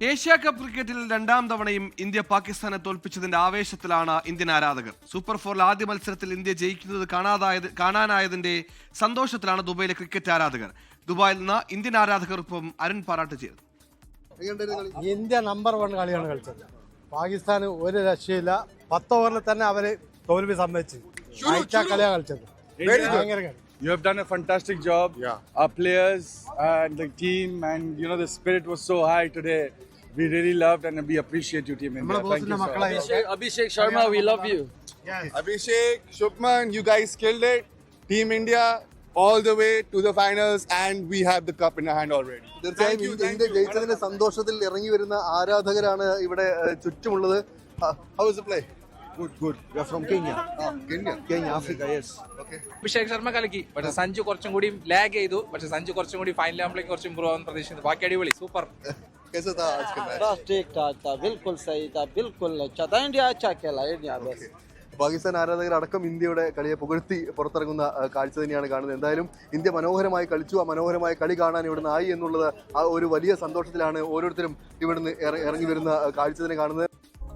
Asia cup ക്രിക്കറ്റിൽ രണ്ടാം തവണയും ഇന്ത്യ പാകിസ്ഥാനെ തോൽപ്പിച്ചതിന്റെ ആവേശത്തിലാണ് ഇന്ത്യൻ ആരാധകർ. സൂപ്പർ ഫോറിൽ ആദ്യ മത്സരത്തിൽ ഇന്ത്യ ജയിക്കുന്നത് കാണാതായത് കാണാനായതിന്റെ സന്തോഷത്തിലാണ് ദുബൈയിലെ ക്രിക്കറ്റ് ആരാധകർ. ദുബായിൽ നിന്ന് ഇന്ത്യൻ ആരാധകർക്കൊപ്പം അരുൺ പാറാട്ട് ചെയ്തു ഇന്ത്യ നമ്പർ വൺ കളിയാണ് കളിച്ചത്. പാകിസ്ഥാന് ഒരു രക്ഷയില്ല. പത്ത് ഓവറിൽ തന്നെ അവർ തോൽവി സമ്മതിച്ചു. കളിയാണ് കളിച്ചത്. ഭയങ്കര കളി. You have done a fantastic job. Yeah. Our players and the team, and you know the spirit was so high today. We really loved and we appreciate you, Team India. Thank you so Abhishek, much. Abhishek Sharma, we love you. Yes. Abhishek, Shubman, you guys killed it. Team India all the way to the finals, and we have the cup in our hand already. തീർച്ചയായും Thank you, India thank India you. ജയിച്ചതിന്റെ സന്തോഷത്തിൽ ഇറങ്ങി വരുന്ന ആരാധകരാണ് ഇവിടെ ചുറ്റുമുള്ളത് how is play Good, good. You from Kenya Kenya Kenya Africa yes Abhishek Sharma കലക്കി പക്ഷെ സഞ്ജു കുറച്ചും കൂടി ലാഗ് ചെയ്തു പക്ഷെ സഞ്ജു കുറച്ചും കൂടി ഫൈനൽ ആകുമ്പോഴേക്കും കുറച്ച് ഇമ്പ്രൂവ് ആവുന്ന പ്രതീക്ഷിക്കുന്നു ബാക്കി അടിപൊളി സൂപ്പർ कैसा था आज का मैच बस ठीक ठाक था बिल्कुल सही था बिल्कुल अच्छा था इंडिया अच्छा खेला इंडिया बस പാകിസ്ഥാൻ ആരാധകർ അടക്കം ഇന്ത്യയുടെ കളിയെ പുകഴ്ത്തി പുറത്തിറങ്ങുന്ന ഏഹ്, കാഴ്ച തന്നെയാണ് കാണുന്നത് എന്തായാലും ഇന്ത്യ മനോഹരമായി കളിച്ചു ആ മനോഹരമായ കളി കാണാൻ ഇവിടുന്ന് ആയി എന്നുള്ളത് ആ ഒരു വലിയ സന്തോഷത്തിലാണ് ഓരോരുത്തരും ഇവിടുന്ന് ഇറ- ഇറങ്ങി വരുന്ന ഏഹ്, കാഴ്ച തന്നെ കാണുന്നത്